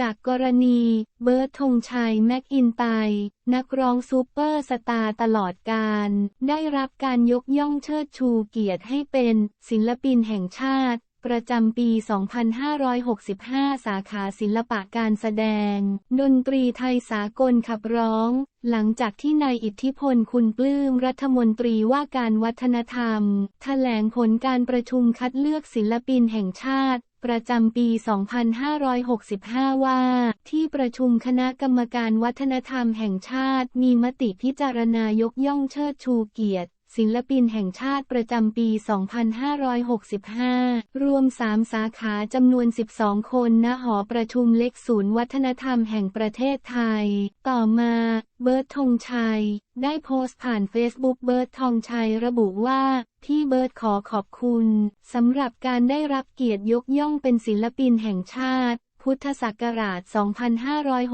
จากกรณี เบิร์ดธงชัยแม็กอินไตนักร้องซูเปอร์สตาร์ตลอดการ ได้รับการยกย่องเชิดชูเกียรติให้เป็น ศิลปินแห่งชาติ ประจำปี 2565 สาขาศิลปะการแสดง ดนตรีไทยสากลขับร้อง หลังจากที่นายอิทธิพลคุณปลื้มรัฐมนตรีว่าการวัฒนธรรม แถลงผลการประชุมคัดเลือกศิลปินแห่งชาติ ประจำปี 2565 ว่า ที่ประชุมคณะกรรมการวัฒนธรรมแห่งชาติ มีมติพิจารณายกย่องเชิดชูเกียรติ ศิลปินแห่งชาติประจำปี 2565 รวม 3 สาขาจำนวน 12 คนณหอประชุมเล็กศูนย์วัฒนธรรมแห่งประเทศไทย ต่อมาเบิร์ดธงชัย ได้โพสต์ผ่านเฟซบุ๊กเบิร์ดทงชัยระบุว่าพี่เบิร์ดขอขอบคุณสำหรับการได้รับเกียรติยกย่องเป็นศิลปินแห่งชาติ พุทธศักราช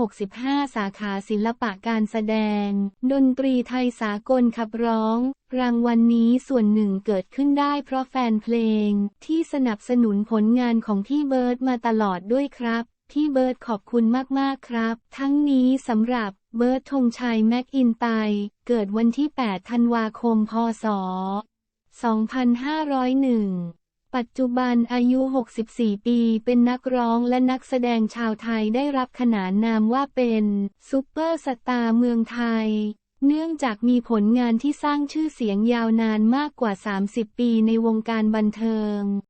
2565 สาขาศิลปะการแสดง ดนตรีไทยสากลขับร้อง รางวัลนนี้ส่วนหนึ่งเกิดขึ้นได้เพราะแฟนเพลง ที่สนับสนุนผลงานของพี่เบิร์ดมาตลอดด้วยครับพี่เบิร์ดขอบคุณมาก ๆ ครับ ทั้งนี้สำหรับเบิร์ดธงชัยแม็กอินไตเกิดวันที่ 8 ธันวาคม พศ 2501 ปัจจุบันอายุ 64 ปี เป็นนักร้องและนักแสดงชาวไทยได้รับขนานนามว่าเป็นซูเปอร์สตาร์เมืองไทย เนื่องจากมีผลงานที่สร้างชื่อเสียงยาวนานมากกว่า 30 ปีในวงการบันเทิง